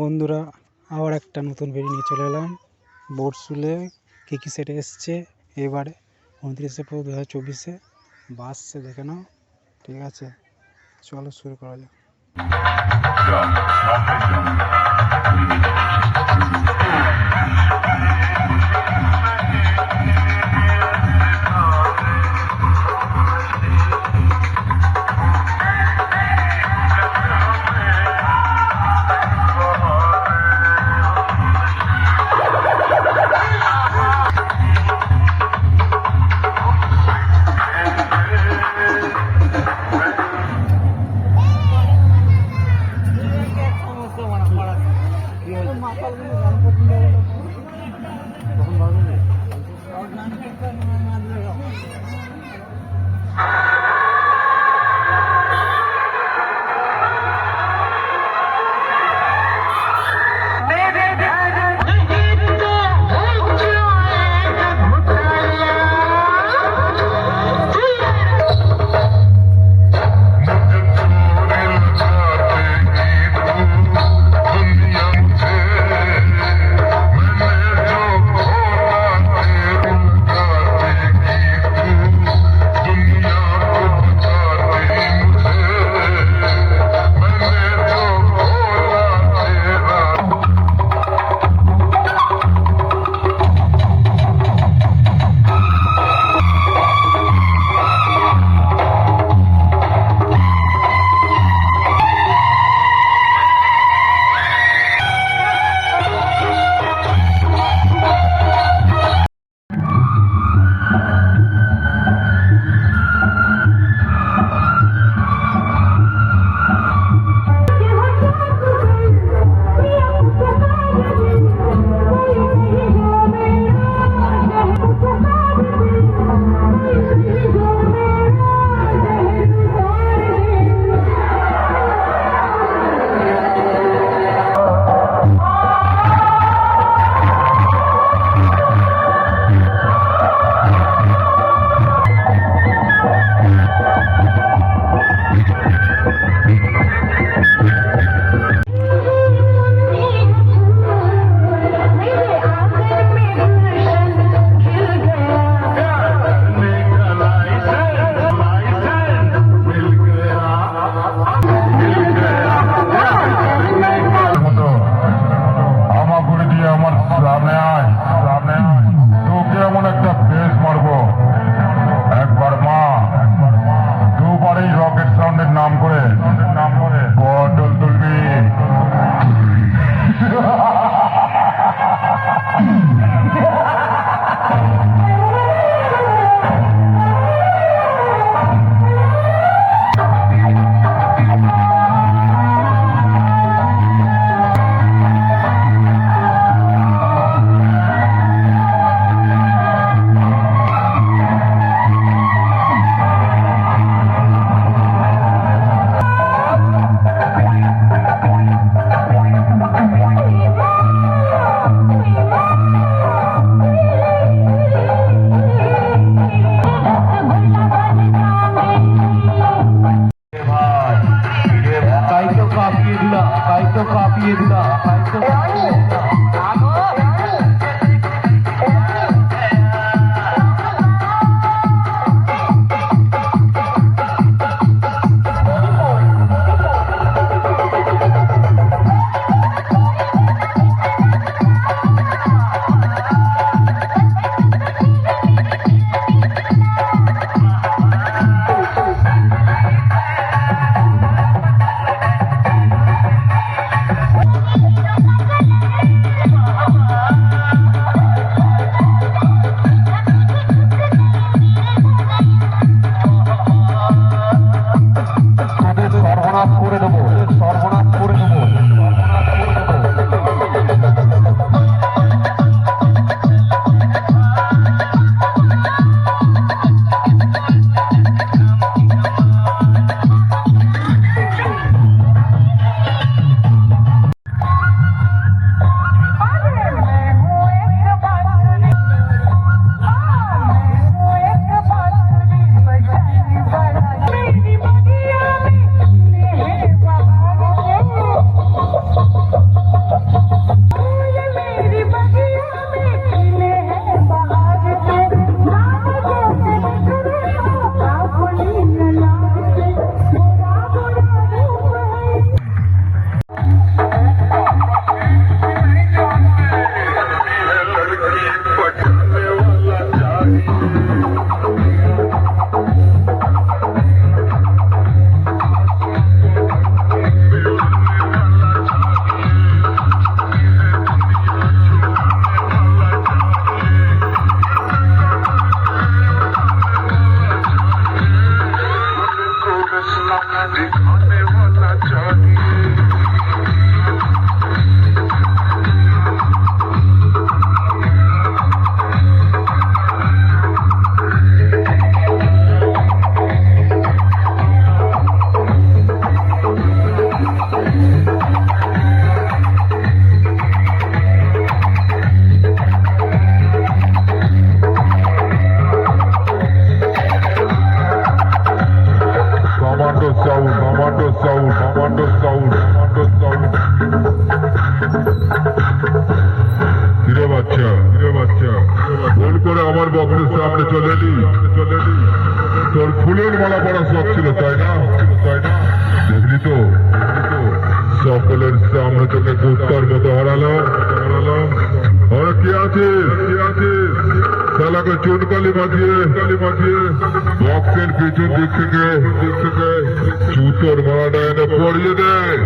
বন্ধুরা, আবার একটা নতুন ভিডিও নিয়ে চলে এলাম। বোর্ড শুলে কী কী সেট এসছে? এবারে উনত্রিশে পুরো দু হাজার চব্বিশে বাসছে দেখে নাও। ঠিক আছে, চলো শুরু করা যাক। मेरे আমার বক্সের সামনে চলে নি তোর ফুলের মালা পড়া শখ ছিল, তাই না? দেখলি তো? সকলের সামনে তোকে কুত্তার মতো হারালাম। ওরা কি আছে? কি আছে শালাকে চুনকালি বাজিয়ে কালি বাজিয়ে বক্সের পিছন দিক থেকে দিক থেকে জুতোর মালাটা এনে পড়িয়ে দেয়